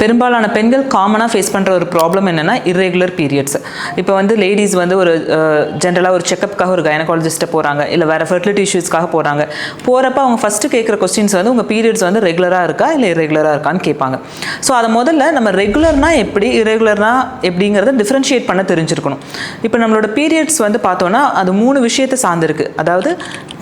பெரும்பாலான பெண்கள் காமனாக ஃபேஸ் பண்ணுற ஒரு ப்ராப்ளம் என்னென்னா இர்ரெகுலர் பீரியட்ஸ் இப்போ வந்து லேடிஸ் வந்து ஒரு ஜென்ரலாக ஒரு செக்கப்புக்காக ஒரு கைனகாலஜிஸ்ட்டை போகிறாங்க இல்லை வேறு ஃபெர்டிலிட்டி இஷ்யூஸ்க்காக போகிறாங்க போகிறப்ப அவங்க ஃபஸ்ட்டு கேட்குற கொஸ்டின்ஸ் வந்து உங்கள் பீரியட்ஸ் வந்து ரெகுலராக இருக்கா இல்லை இரெகுலராக இருக்கான்னு கேட்பாங்க. ஸோ அதை முதல்ல நம்ம ரெகுலர்னா எப்படி இரெகுலர்னா எப்படிங்கிறத டிஃப்ரென்ஷியேட் பண்ண தெரிஞ்சிருக்கணும். இப்போ நம்மளோட பீரியட்ஸ் வந்து பார்த்தோன்னா அது மூணு விஷயத்தை சார்ந்திருக்கு. அதாவது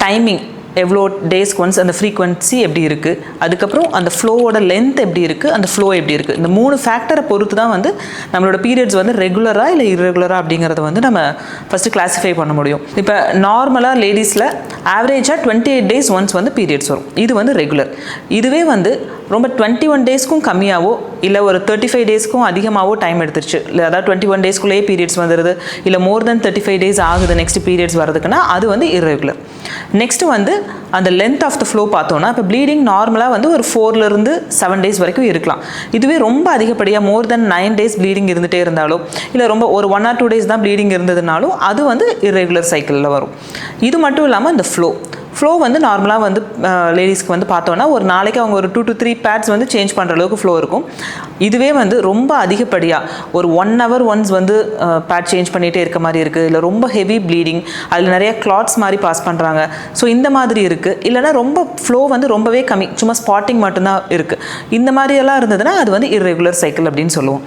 டைமிங் எவ்வளோ டேஸ்க்கு ஒன்ஸ் அந்த ஃப்ரீக்வன்சி எப்படி இருக்குது அதுக்கப்புறம் அந்த ஃப்ளோவோட லென்த் எப்படி இருக்குது அந்த ஃப்ளோ எப்படி இருக்குது இந்த மூணு ஃபேக்டரை பொறுத்து தான் வந்து நம்மளோட பீரியட்ஸ் வந்து ரெகுலராக இல்லை இரெகுலராக அப்படிங்கிறத வந்து நம்ம ஃபஸ்ட்டு கிளாஸிஃபை பண்ண முடியும். இப்போ நார்மலாக லேடிஸில் ஆவரேஜாக டுவெண்ட்டி எயிட் டேஸ் ஒன்ஸ் வந்து பீரியட்ஸ் வரும். இது வந்து ரெகுலர் இதுவே வந்து ரொம்ப டுவெண்ட்டி ஒன் டேஸ்க்கும் கம்மியாகவோ இல்லை ஒரு தேர்ட்டி ஃபைவ் டேஸ்க்கும் அதிகமாகவோ டைம் எடுத்துருச்சு. இல்லை அதாவது டுவெண்ட்டி ஒன் டேஸ்க்குள்ளேயே பீரியட்ஸ் வந்துடுது இல்லை more than thirty five days ஆகுது நெக்ஸ்ட் பீரியட்ஸ் வரதுக்குன்னா அது வந்து இரெகுலர் நெக்ஸ்ட்டு வந்து அந்த லென்த் ஆஃப் த ஃப்ளோ பார்த்தோன்னா இப்போ ப்ளீடிங் நார்மலாக வந்து ஒரு ஃபோர்லேருந்து செவன் டேஸ் வரைக்கும் இருக்கலாம். இதுவே ரொம்ப அதிகப்படியாக more than nine days bleeding இருந்துகிட்டே இருந்தாலோ இல்லை ரொம்ப ஒரு ஒன் ஆர் டூ டேஸ் தான் ப்ளீடிங் இருந்ததுனாலும் அது வந்து irregular சைக்கிளில் வரும். இது மட்டும் இல்லாமல் இந்த ஃப்ளோ ஃப்ளோ வந்து நார்மலாக வந்து லேடிஸ்க்கு வந்து பார்த்தோன்னா ஒரு நாளைக்கு அவங்க ஒரு டூ டு த்ரீ பேட்ஸ் வந்து சேஞ்ச் பண்ணுற அளவுக்கு ஃப்ளோ இருக்கும். இதுவே வந்து ரொம்ப அதிகப்படியாக ஒரு ஒன் ஹவர் ஒன்ஸ் வந்து பேட் சேஞ்ச் பண்ணிகிட்டே இருக்க மாதிரி இருக்குது இல்லை ரொம்ப ஹெவி ப்ளீடிங் அதில் நிறைய கிளாத்ஸ் மாதிரி பாஸ் பண்ணுறாங்க ஸோ இந்த மாதிரி இருக்குது இல்லைனா ரொம்ப ஃப்ளோ வந்து ரொம்பவே கம்மி. சும்மா ஸ்பாட்டிங் மட்டும்தான் இருக்குது இந்த மாதிரியெல்லாம் இருந்ததுன்னா அது வந்து இர்ரெகுலர் சைக்கிள் அப்படின்னு சொல்லுவோம்.